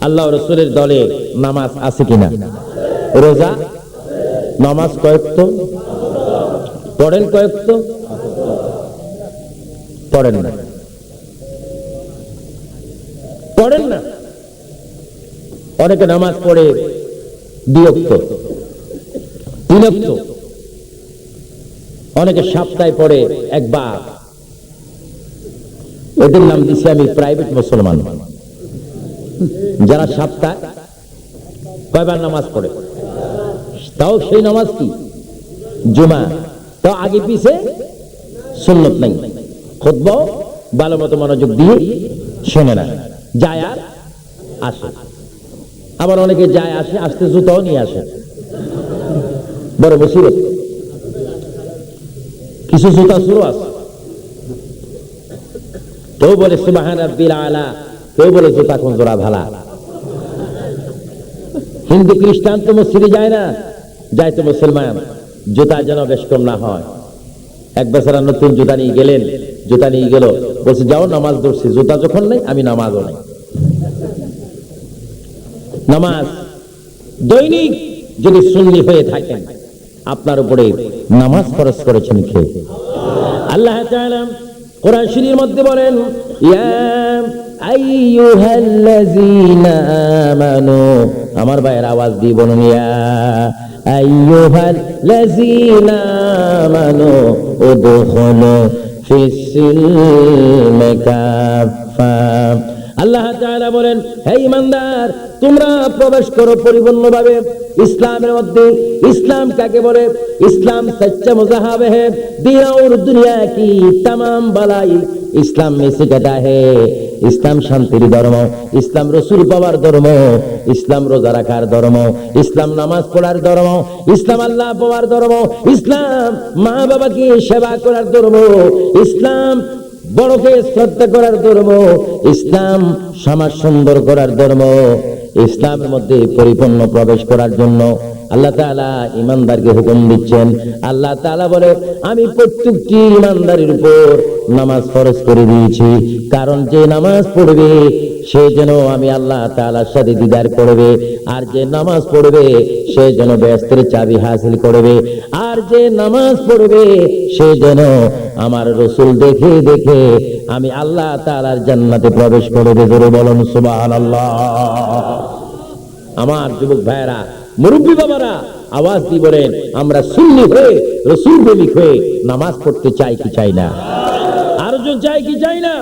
আল্লাহ রসুলের দলে নামাজ আছে কিনা? রোজা? নামাজ কয়েক তো? পড়েন কয়েক তো? পড়েন না। পড়েন না। অনেকে নামাজ পড়ে বিরক্ত। বিরক্ত। অনেকে সপ্তাহে পড়ে একবার। ওদের নাম দিছি আমি প্রাইভেট মুসলমান। যারা সপ্তাহে কয়বার নামাজ পড়ে? তাও সেই নামাজ কি? জুমা। তাও আগে পিছে সুন্নত নাই। খুতব ভালো মতো মনোযোগ দিয়ে শোনে না। যায় আর আসে। আবার অনেকে যায় আসে, আসতে জুতাও নিয়ে আসে। বড় মুসিবত। কিছু জুতা শুরু আছে। কেউ বলে সুবাহান রাব্বিল আলা কেউ বলে, জুতা কোন জোড়া ভালা? হিন্দু খ্রিস্টান তো মসজিদে যায় না, যায় তো মুসলমান। জুতা যেন বেশ কম না হয়। এক বছর নতুন জুতা নিয়ে গেলেন, জুতা নিয়ে গেল। বলছে, যাও, নামাজ ধরছি জুতা যখন নেই, আমি নামাজও নেই। নামাজ দৈনিক যদি সুন্নি হয়ে থাকেন, আপনার উপরে নামাজ খরচ করেছেন কে? আল্লাহ কোরআন শরীফের মধ্যে বলেন, ইয়া আমার ভাইয়ের আওয়াজ দিয়ে বলুন আল্লাহ তাআলা বলেন, হে ইমানদার তোমরা প্রবেশ করো পরিপূর্ণভাবে ইসলামের মধ্যে। ইসলাম কাকে বলে? ইসলাম সচ্চা মুজাহাবে হে। দুনিয়া কি তাম বালাই ইসলাম মেসি কাটা হে, ইসলাম শান্তির ধর্ম, ইসলাম রসুল পাওয়ার ধর্ম, ইসলাম রোজা রাখার ধর্ম, ইসলাম নামাজ পড়ার ধর্ম, ইসলাম আল্লাহ পাওয়ার ধর্ম, ইসলাম মা বাবাকে সেবা করার ধর্ম, ইসলাম বড়কে শ্রদ্ধা করার ধর্ম, ইসলাম সমাজ সুন্দর করার ধর্ম ইসলামের মধ্যে পরিপূর্ণ প্রবেশ করার জন্য আল্লাহ তাআলা ইমানদারকে হুকুম দিচ্ছেন। আল্লাহ তাআলা বলে, আমি প্রত্যেকটি ইমানদারের উপর নামাজ ফরজ করে দিয়েছি। কারণ যে নামাজ পড়বে, সে যেন আমি আল্লাহ তাআলার সাথে দিদার করবে। আর যে নামাজ পড়বে, সে যেন ব্যস্তের চাবি হাসিল করবে। আর যে নামাজ পড়বে, সে যেন আমার রসুল দেখে দেখে আমি আল্লাহ তাআলার জান্নাতে প্রবেশ করবে। জোরে বলুন, সুবহানাল্লাহ। আমার যুবক ভাইয়েরা, মুরব্বী বাবারা, আওয়াজ দিয়ে বলেন, আমরা সুন্নি হয়ে, রসুল প্রেমিক হয়ে নামাজ পড়তে চাই কি চাই না? আরজন চাই কি চাই না?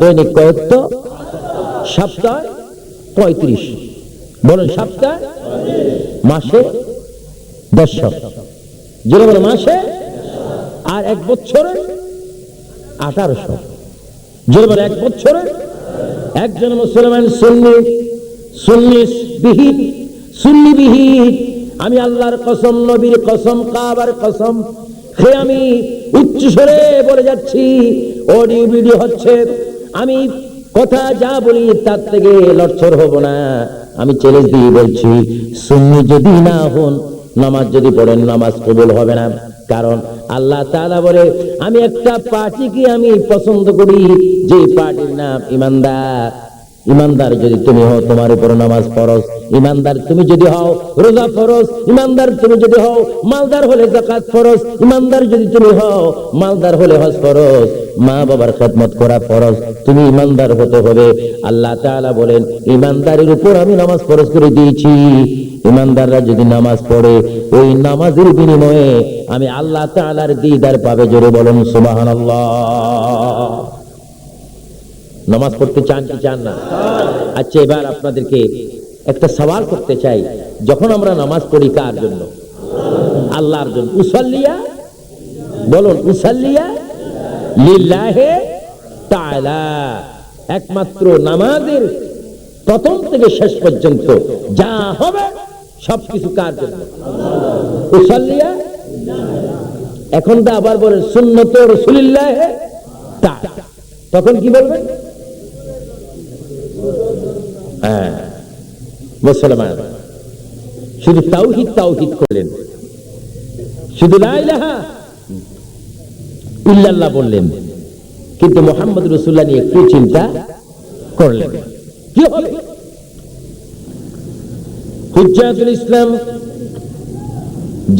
দৈনিক কয়েকটা? সপ্তাহ পঁয়ত্রিশ। বলেন, সপ্তাহ? মাসে দেড়শো। যেটা বলে মাসে? আর এক বছরে আঠারোশো। যেটা এক বছরে? একজন মুসলমান সুন্নি সুন্নি বিহীন সুন্নি বিহীন আমি আল্লাহর কসম, নবীর কসম, কাবার কসম। সে আমি উচ্চ স্বরে বলে যাচ্ছি অডিও ভিডিও হচ্ছে, আমি কথা যা বলি তার থেকে লড়ছর হব না। আমি চ্যালেঞ্জ দিয়ে বলছি, সুন্নি যদি না হন, নামাজ যদি পড়েন, নামাজ কবুল হবে না। কারণ আল্লাহ তাআলা বলে, আমি একটা পার্টিকে আমি পছন্দ করি, যে পার্টির নাম ইমানদার। ইমানদার যদি তুমি হও, তোমার উপর নামাজ ফরজ। ইমানদার তুমি যদি হও, রোজা ফরজ। ইমানদার তুমি যদি হও, মালদার হলে জাকাত ফরজ। ইমানদার যদি তুমি হও, মালদার হলে হজ ফরজ। মা বাবার খেদমত করা ফরজ। তুমি ইমানদার হতে হবে। আল্লাহ তাআলা বলেন, ইমানদারের উপর আমি নামাজ ফরজ করে দিয়েছি। ইমানদাররা যদি নামাজ পড়ে, ওই নামাজের বিনিময়ে আমি আল্লাহ তাআলার দিদার পাবে। জোরে বলুন, সুবহানাল্লাহ। নামাজ পড়তে চান কি চান না? আচ্ছা এবার আপনাদেরকে একটা সওয়াল করতে চাই। যখন আমরা নামাজ পড়ি কার জন্য? আল্লাহর জন্য। উসাল্লিয়া? বলুন, উসাল্লিয়া? লিল্লাহে তাআলা। একমাত্র নামাজের প্রথম থেকে শেষ পর্যন্ত যা হবে সবকিছু কার জন্য? উসাল্লিয়া? এখন তো আবার বলেন, সুন্নত রসুলিল্লাহে তখন কি বলবেন? হ্যাঁ। মুসলমান। শুধু তাওহিদ তাওহিদ করলেন। শুধু ইল্লাল্লাহ বললেন। কিন্তু মোহাম্মদ রসুল্লাহ নিয়ে একটু চিন্তা করলেন? কি হবে হুজ্জাতুল ইসলাম,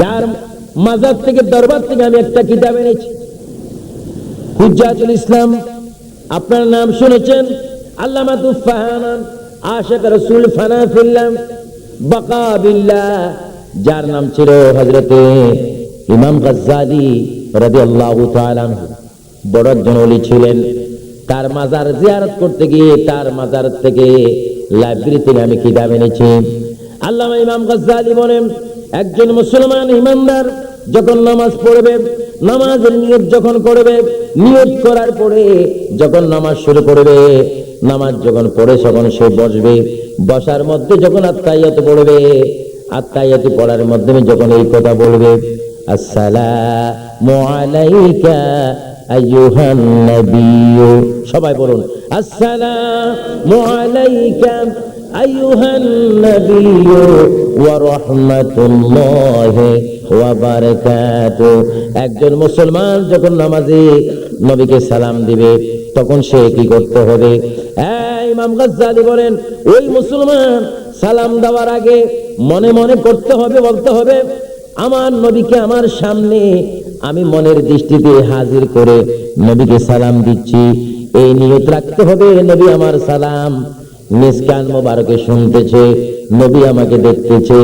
যার মাজার থেকে দরবার থেকে আমি একটা কিতাব এনেছি। হুজ্জাতুল ইসলাম, আপনার নাম শুনেছেন? আল্লামা তুফাহানান আশাক রসুল ফানা ফিল্লাম, বাকা বিল্লাহ, যার নাম ছিল হজরতে ইমাম গাজ্জালি তাআলা আনহু। বড় একজন ওলি ছিলেন। তার মাজার জিয়ারত করতে গিয়ে তার মাজার থেকে লাইব্রেরি থেকে আমি কিতাব এনেছি। আল্লামা ইমাম গাজ্জালি বলেন, একজন মুসলমান ইমানদার যখন নামাজ পড়বে নামাজের নিয়ত যখন করবে, নিয়ত করার পরে যখন নামাজ শুরু করবে, নামাজ যখন পড়ে তখন সে বসবে। বসার মধ্যে যখন আত্মাইয়াত পড়বে আত্মাইয়াত পড়ার মাধ্যমে যখন এই কথা বলবে সবাই বলুন, আসসালামু নাবিয়্যু ওয়া রাহমাতুল্লাহি ওয়া বারাকাতু। একজন মুসলমান যখন নামাজে নবীকে সালাম দিবে, তখন সে কি করতে হবে? ইমাম গাজ্জালি বলেন, ওই মুসলমান সালাম দেওয়ার আগে মনে মনে করতে হবে, বলতে হবে, আমার নবীকে আমার সামনে আমি মনের দৃষ্টিতে হাজির করে নবীকে সালাম দিচ্ছি। এই নিয়ত রাখতে হবে, নবী আমার সালাম। নিষ্কান মোবারকে শুনতেছে, নবী আমাকে দেখতেছে।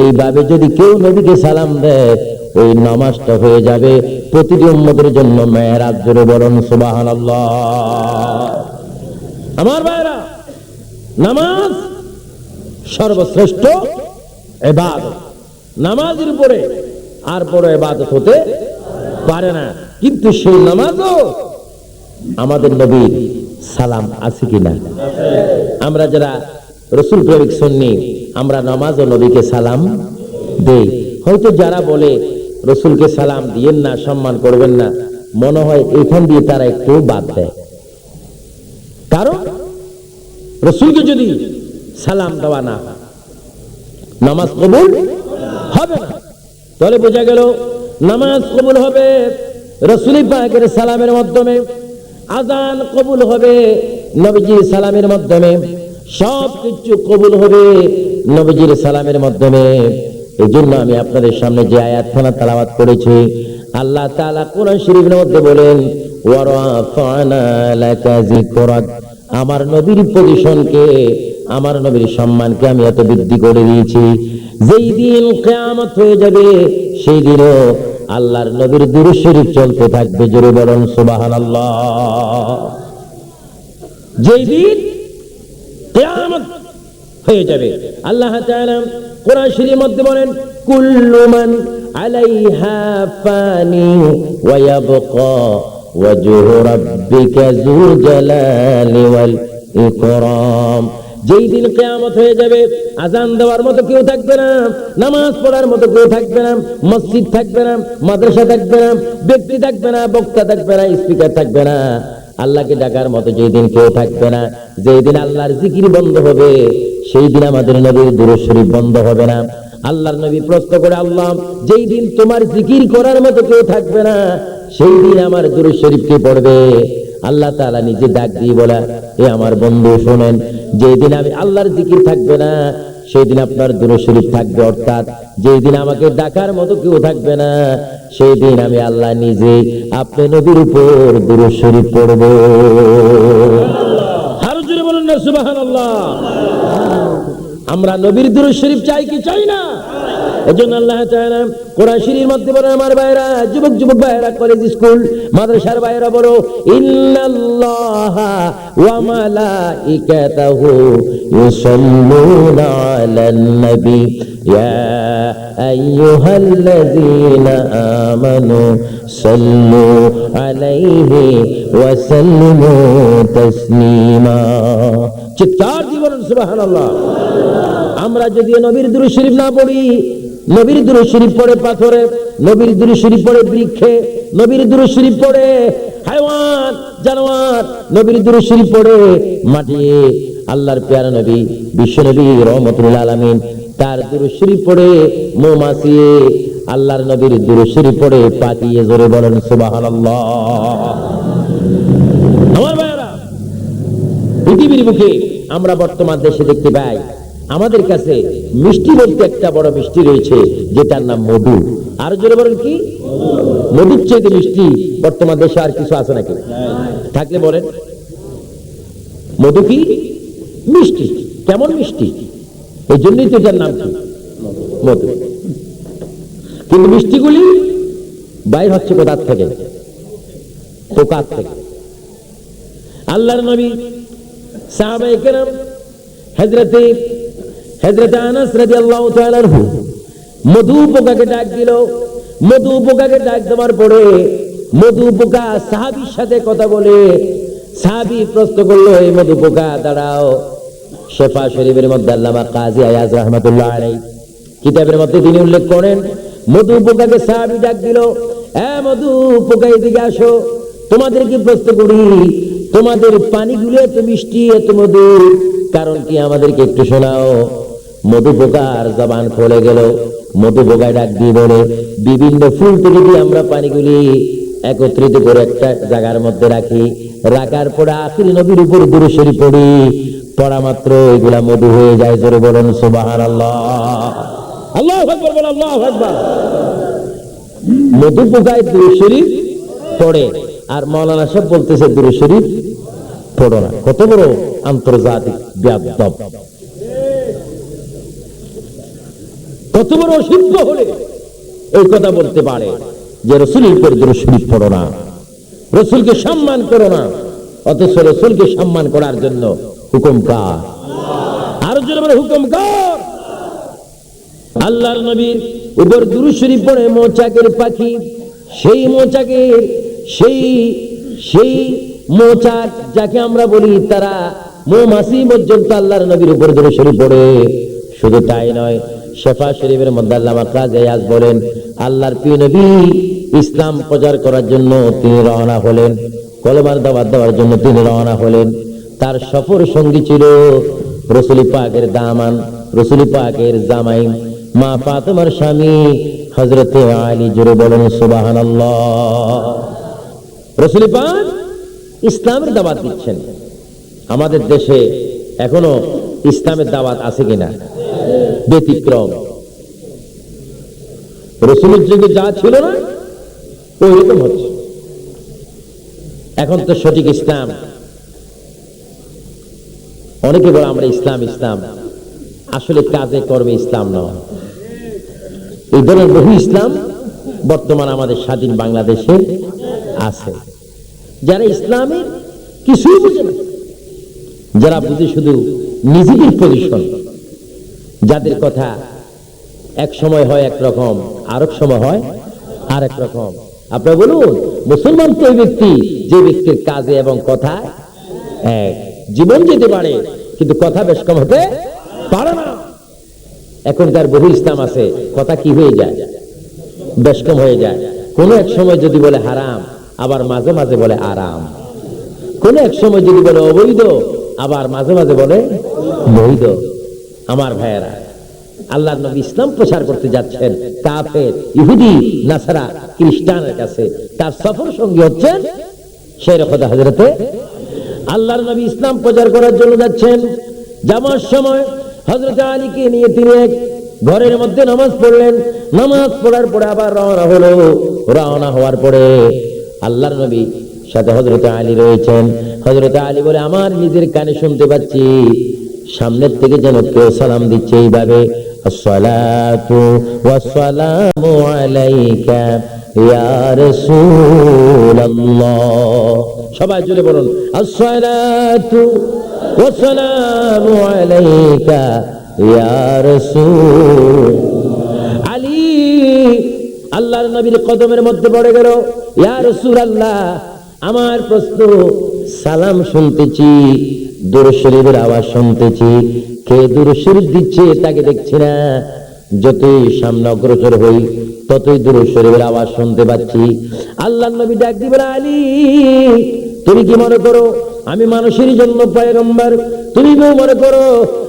এইভাবে যদি কেউ নবীকে সালাম দেয়, ওই নামাজটা হয়ে যাবে প্রতিটি উম্মতের জন্য মেয়েরাজ জোরে বরণ সুবাহান আমার ভাইরা, নামাজ সর্বশ্রেষ্ঠ এবাদত। নামাজের উপরে আর বড় এবাদত হতে পারে না। কিন্তু সেই নামাজও আমাদের নবীর সালাম আছে কিনা? আমরা যারা রসুল প্রেমিক শুননি আমরা নামাজ ও নবীকে সালাম দেই। হয়তো যারা বলে, রসুলকে সালাম দিয়েন না, সম্মান করবেন না, মনে হয় এখান দিয়ে তারা একটু বাদ দেয়। কারণ, রসুলকে যদি সালাম দেওয়া না নামাজ কবুল হবে না। তাহলে বোঝা গেল, নামাজ কবুল হবে রসুলি পাকের সালামের মাধ্যমে। আজান কবুল হবে নবীজির সালামের মাধ্যমে। সব কিছু কবুল হবে নবীজির সালামের মাধ্যমে। এই জন্য আমি আপনাদের সামনে যে আয়াতখানা তালাবাত করেছি, আল্লাহ তাআলা কোরআন শরীফের মধ্যে বলেন আমার নবীর পজিশনকে আমার নবীর সম্মানকে আমি এত বৃদ্ধি করে দিয়েছি। যেই দিন কেয়ামত হয়ে যাবে, সেই দিনও আল্লাহর নবীর দুরু শরীফ চলতে থাকবে, জোরে বলুন, সুবহানাল্লাহ। যেই দিন কেয়ামত হয়ে যাবে, আল্লাহ তাআলা কোরআন শরীফের মধ্যে বলেন, কুল্লু মান আলাইহা ফানি ওয়া ইয়াবকা ওয়াজহু রাব্বিকা যুল জালালি ওয়াল ইকরাম। যেই দিন কেয়ামত হয়ে যাবে, আজান দেওয়ার মতো কেউ থাকবে না, নামাজ পড়ার মতো কেউ থাকবে না, মসজিদ থাকবে না, মাদ্রাসা থাকবে না, ব্যক্তি থাকবে না, বক্তা থাকবে না, স্পিকার থাকবে না। আল্লাহকে ডাকার মতো যেই দিন কেউ থাকবে না, যেই দিন আল্লাহর জিকির বন্ধ হবে, সেই দিন আমাদের নবীর দুরূদ শরীফ বন্ধ হবে না। আল্লাহর নবী প্রশ্ন করে, আল্লাহ, যেই দিন তোমার জিকির করার মতো কেউ থাকবে না, সেই দিন আমার দুরূদ শরীফ কে পড়বে? আল্লাহ তালা নিজে ডাক দিয়ে বলা, এ আমার বন্ধু, শোনেন, যেদিন আমি আল্লাহর জিকির থাকবে না সেই দিন আপনার দুরূদ শরীফ থাকবে, অর্থাৎ যেই দিন আমাকে ডাকার মতো কেউ থাকবে না সেই দিন আমি আল্লাহ নিজে আপনি নদীর উপর দুরূদ শরীফ পড়ব। আরও জোরে বলুন না, সুবহানাল্লাহ। আমরা নবীর দুরূদ শরীফ চাই কি চাই না? এজন্য আল্লাহ তাআলা কোরআন শরীফের মধ্যে বলে আমার ভাইরা যুবক যুবক ভাইরা কলেজ, স্কুল, মাদ্রাসার ভাইরা বলো, ইন্নাল্লাহা ওয়া মালাইকাতাহু ইউসাল্লুনা আলান নবী। ইয়া আইয়ুহাল্লাযীনা আমানু সাল্লু আলাইহি ওয়া সাল্লিমু তাসলিমা। চিৎকার আমরা যদি নবীর দুরূদ শরীফ না পড়ি, নবীর দুরূদ শরীফ পড়ে পাথরে, নবীর দুরূদ শরীফ পড়ে বৃক্ষে, নবীর দুরূদ শরীফ পড়ে হাইওয়ান জানোয়ার, নবীর দুরূদ শরীফ পড়ে মাটি আল্লাহর পেয়ারা নবী, বিশ্ব নবী রহমতুল্লাহ আলামিন, তার দুরূদ শরীফ পড়ে মৌমাছি। আল্লাহর নবীর দুরূদ শরীফ পড়ে পাকিয়ে জোরে বলেন সুবহানাল্লাহ। আমার ভাইরা পৃথিবীর বুকে আমরা বর্তমান দেশে দেখতে পাই। আমাদের কাছে মিষ্টি বলতে একটা বড় মিষ্টি রয়েছে, যেটার নাম মধু। আর জোরে বলেন কি? মধুর চেয়ে মিষ্টি বর্তমান দেশে আর কিছু আছে নাকি? থাকলে বলেন। মধু কি? মিষ্টি। কেমন মিষ্টি? এই জন্যই তো এটার নাম কি? মধু। কিন্তু মিষ্টিগুলি বাইর হচ্ছে কোথার থেকে? পোকার থেকে। আল্লাহর নবী সাহাবায়ে কেরাম, হযরতে হযরতে আনাস রাদিয়াল্লাহু তাআলা আনহু, মধু পোকাকে ডাক দিল। মধু পোকাকে ডাক দেওয়ার পরে মধু পোকা সাহাবীর সাথে কথা বলে, সাহাবী প্রশ্ন করল এই মধু পোকা, দাঁড়াও। শেফা শরীফের মধ্যে আল্লামা কাজী আয়াজ রহমতুল্লাহ আলাই কিতাবের মধ্যে তিনি উল্লেখ করেন, মধু পোকাকে সাহাবী ডাক দিল, এ মধু পোকা, এদিকে আসো। তোমাদের কি প্রশ্ন করি? তোমাদের পানিগুলো এত মিষ্টি, এত মধু কারণ কি আমাদেরকে একটু শোনাও। মধু পোকার জবান খুলে গেল। মধু পোকায় ডাক দিয়ে বলে, বিভিন্ন ফুল থেকে দিয়ে আমরা পানিগুলি একত্রিত করে একটা জায়গার মধ্যে রাখি, রাখার পরে আখির নবীর উপর দূরে সরি পড়ি, পড়া মাত্র এগুলা মধু হয়ে যায়। জোরে বলেন সুবাহান আল্লাহ আল্লাহ আল্লাহ মধু পোকায় দূরে শরীফ পড়ে। আর মৌলানা সাহেব বলতেছে, দূরে শরীফ পড়ো না কত বড় আন্তর্জাতিক ব্যাপদব কত বড় অসিদ্ধ হলে এই কথা বলতে পারে যে রসুলের উপর শরীফ পড়ো না রসুলকে সম্মান করো না অথচ রসুলকে সম্মান করার জন্য হুকুম কার? আরও বলে হুকুম কার? আল্লাহর নবীর উপর দুরু শরীফ পড়ে মোচাকের পাখি, সেই মোচাকের, সেই সেই মোচাক, যাকে আমরা বলি তারা মৌমাসি পর্যন্ত আল্লাহর নবীর উপর দুরু শরীফ পড়ে। শুধু তাই নয়, শেফা শরীফের মধ্যে আল্লাহ কাজ বলেন, আল্লাহর প্রিয় নবী ইসলাম প্রচার করার জন্য তিনি রওনা হলেন, কলমার দাওয়াত দেওয়ার জন্য তিনি রওনা হলেন। তার সফর সঙ্গী ছিল রসুলি পাকের দামান, রসুলি পাকের জামাই মা ফাতেমার স্বামী হজরতে আলী জুড়ে বলেন সুবাহান রসুলি পাক ইসলামের দাওয়াত দিচ্ছেন। আমাদের দেশে এখনও ইসলামের দাওয়াত আছে কিনা? ব্যতিক্রম। রসুলের যুগে যা ছিল না ওই রকম হচ্ছে। এখন তো সঠিক ইসলাম। অনেকে বলে আমরা ইসলাম ইসলাম। আসলে কাজে কর্মে ইসলাম নয়। এই ধরনের বহু ইসলাম বর্তমান আমাদের স্বাধীন বাংলাদেশে আছে। যারা ইসলামের কিছুই বুঝে না। যারা বুঝে শুধু নিজেদের পজিশন যাদের কথা এক সময় হয় এক রকম, আরেক সময় হয় আরেক রকম। আপনারা বলুন, মুসলমান তো ব্যক্তি, যে ব্যক্তির কাজে এবং কথা এক। জীবন যেতে পারে, কিন্তু কথা বেশ কম হতে পারে না। এখনকার বহু ইসলাম আছে, কথা কি হয়ে যায়? বেশ কম হয়ে যায়। কোনো এক সময় যদি বলে হারাম আবার মাঝে মাঝে বলে আরাম। কোন এক সময় যদি বলে অবৈধ, আবার মাঝে মাঝে বলে বৈধ। আমার ভাইয়েরা, আল্লাহ নবী ইসলাম প্রচার করতে যাচ্ছেন কাফের, ইহুদি, নাসারা, খ্রিস্টানের কাছে। তার সফর সঙ্গী হচ্ছেন শের খোদা আল্লাহর নবী ইসলাম প্রচার করার জন্য যাচ্ছেন। যাওয়ার সময় হজরত আলীকে নিয়ে তিনি এক ঘরের মধ্যে নামাজ পড়লেন। নামাজ পড়ার পরে আবার রওনা হলো। রওনা হওয়ার পরে আল্লাহর নবী সাথে হজরত আলী রয়েছেন। হজরত আলী বলে, আমার নিজের কানে শুনতে পাচ্ছি। সামনের থেকে যেন কেউ সালাম দিচ্ছে এইভাবে আলাইকা সবাই জুড়ে বলুন, আসসালাতু আলাইকা ইয়া রাসূল আলী আল্লাহর নবীর কদমের মধ্যে পড়ে গেল। ইয়া রাসূলুল্লাহ, আমার প্রশ্ন, সালাম শুনতেছি, দূর শরীফের আওয়াজ শুনতেছি, কে দূর শরীফ দিচ্ছে তাকে দেখছি না। যতই সামনে অগ্রসর হই, ততই দূর শরীফের আওয়াজ শুনতে পাচ্ছি। আল্লাহ নবী ডাক দিবেন আলী, তুমি কি মনে করো, আমি মানুষের জন্য পয়গম্বর তুমি কেউ মনে করো,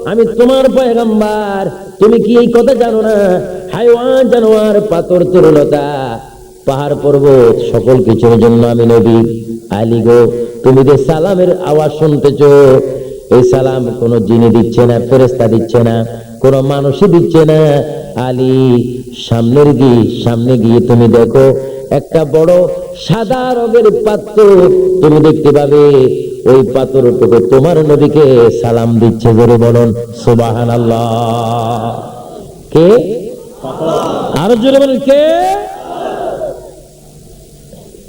আমি তোমার পয়গম্বর। তুমি কি এই কথা জানো না? হাইওয়ান, জানোয়ার, পাথর, তরুলতা। পাহাড় পর্বত, সকল কিছুর জন্য আমি নবী। আলী গো, তুমি যে সালামের আওয়াজ শুনতেছ, এই সালাম কোন জিনে দিচ্ছে না ফেরেস্তা দিচ্ছে না, কোন মানুষই দিচ্ছে না। আলী, সামনের গিয়ে, সামনে গিয়ে তুমি দেখো, একটা বড় সাদা রঙের পাত্র তুমি দেখতে পাবে। ওই পাথরটুকু তোমার নবীকে সালাম দিচ্ছে, জোরে বলুন সুবাহান কে? আরও জোরে বলুন, কে?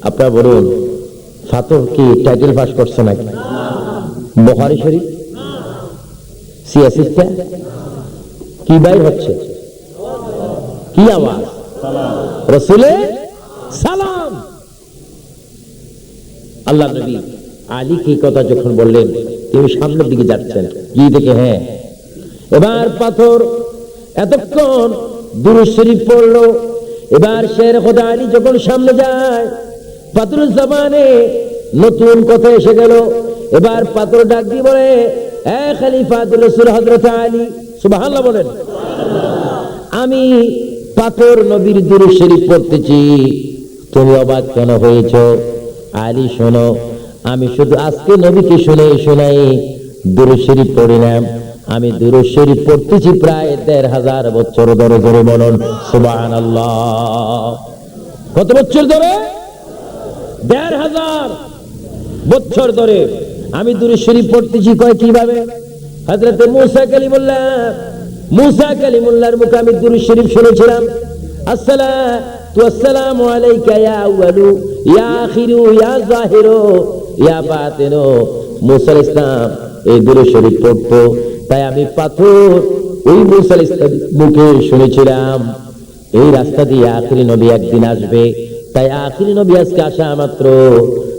আপনারা বলুন ফাতর কি টাইটেল পাস করছে নাকি? বখারি শরীফ? সিয়াসিস্টা কি বাইর হচ্ছে? কি আওয়াজ? রসুলে সালাম। আল্লাহ নবী। আলী কি কথা যখন বললেন তিনি সামনের দিকে যাচ্ছেন কি দেখে হ্যাঁ। এবার পাথর এতক্ষণ দুরুদ শরীফ পড়ল। এবার শের খোদা আলী যখন সামনে যায়, পাথরের জবানে নতুন কথা এসে গেল। এবার পাথর ডাক দিয়ে বলে বলেন, আমি পাথর নবীর দুরুদ শরীফ পড়তেছি। তুমি অবাক কেন হয়েছ? আলী শোনো আমি শুধু আজকে নবীকে শুনে শোনাই দুরুদ শরীফ পড়ি না। আমি দুরুদ শরীফ পড়তেছি প্রায় দেড় হাজার বছর ধরে ধরে বলুন সুবান কত বছর ধরে? দেড় হাজার বছর ধরে আমি দুরুদ শরীফ পড়তেছি কয় কীভাবে? হজরতে মুসা কালিমুল্লাহ, মুসা কালিমুল্লাহর মুখে আমি দুরুদ শুনেছিলাম। আসসালাতু আসসালামু আলাইকা ইয়া আউয়ালু, ইয়া আখিরু, ইয়া জাহিরু। আলাইহিস এই দুরুদ শরীফ পড়তো। তাই আমি পাথর ওই সালামের মুখে শুনেছিলাম। এই রাস্তা দিয়ে নবী একদিন আসবে। তাই নবী আজকে আসা মাত্র।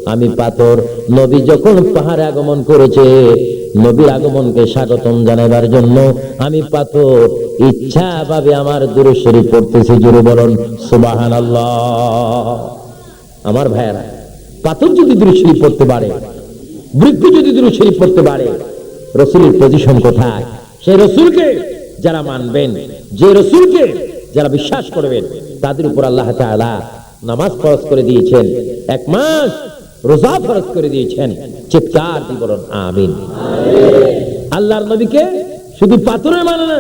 আমি পাথর, নবী যখন পাহাড়ে আগমন করেছে, নবীর আগমনকে স্বাগতম জানাবার জন্য আমি পাথর ইচ্ছা ভাবে আমার দূরে শরীফ পড়তেছি। জুড়ে বলুন সুবাহান আমার ভাইয়ারা পাথর যদি দূরে শরীফ পড়তে পারে, বৃক্ষ যদি দূরে শরীফ পড়তে পারে, রসুলের পজিশন কোথায়? সেই রসুলকে যারা মানবেন, যে রসুলকে যারা বিশ্বাস করবেন, তাদের উপর আল্লাহ নামাজ ফরজ করে দিয়েছেন, এক মাস রোজা ফরজ করে দিয়েছেন। চিৎকার দিয়ে বলুন, আমিন। আল্লাহর নবীকে শুধু পাথরে মানে না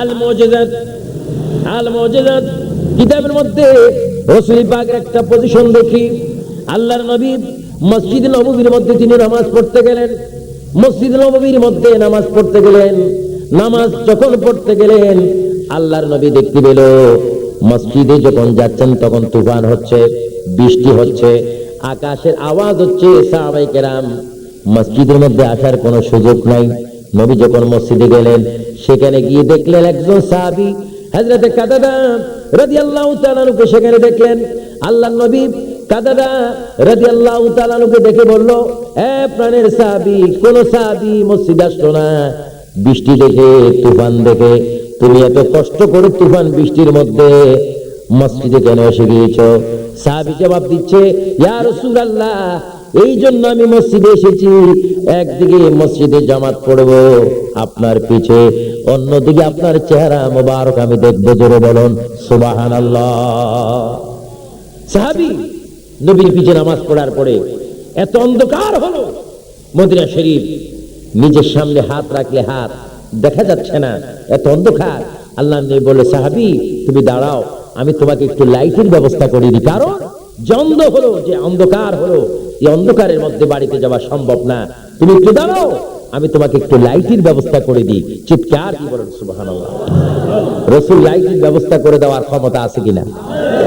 আল মুজিজাত আল মুজিজাত কিতাবের মধ্যে একটা পজিশন দেখি। আল্লাহর মসজিদ নববীর মধ্যে তিনি নামাজ পড়তে গেলেন। মসজিদ নববীর মধ্যে নামাজ পড়তে গেলেন। নামাজ যখন পড়তে গেলেন, আল্লাহর নবী দেখতে পেল, মসজিদে যখন যাচ্ছেন তখন তুফান হচ্ছে, বৃষ্টি হচ্ছে, আকাশের আওয়াজ হচ্ছে মসজিদের মধ্যে আসার কোনো সুযোগ নাই। নবী যখন মসজিদে গেলেন, সেখানে গিয়ে দেখলেন একজন সাহাবি হযরতে কাদাদা রাদিয়াল্লাহু তাআলাকে সেখানে দেখলেন আল্লাহর নবী কাদাদা রাদিয়াল্লাহু তাআলাকে দেখে বলল, এ প্রাণের সাহাবি, কোন সাহাবি মসজিদ আসলো না। বৃষ্টি দেখে, তুফান দেখে, তুমি এত কষ্ট করে তুফান বৃষ্টির মধ্যে মসজিদে কেন এসে গিয়েছ? সাহাবি জবাব দিচ্ছে, ইয়া রাসূলুল্লাহ এই জন্য আমি মসজিদে এসেছি। একদিকে মসজিদে জামাত পড়ব, আপনার পিছে। অন্যদিকে আপনার চেহারা মোবারক আমি দেখব, জোরে বলুন, সুবহানাল্লাহ। সাহাবি, নবীর পিছে নামাজ পড়ার পরে এত অন্ধকার হলো মদিনা শরীফ। নিজের সামনে হাত রাখলে হাত, দেখা যাচ্ছে না, এত অন্ধকার। আল্লাহ বলে সাহাবি, তুমি দাঁড়াও, আমি তোমাকে একটু লাইটের ব্যবস্থা করে দিই। কারণ জন্দ হলো যে অন্ধকার হলো। এই অন্ধকারের মধ্যে বাড়িতে যাওয়া সম্ভব না। তুমি একটু দাঁড়াও, আমি তোমাকে একটু লাইটের ব্যবস্থা করে দিই। চিৎকার কি বলেন, সুবহানাল্লাহ। রসুল লাইটের ব্যবস্থা করে দেওয়ার ক্ষমতা আছে কিনা?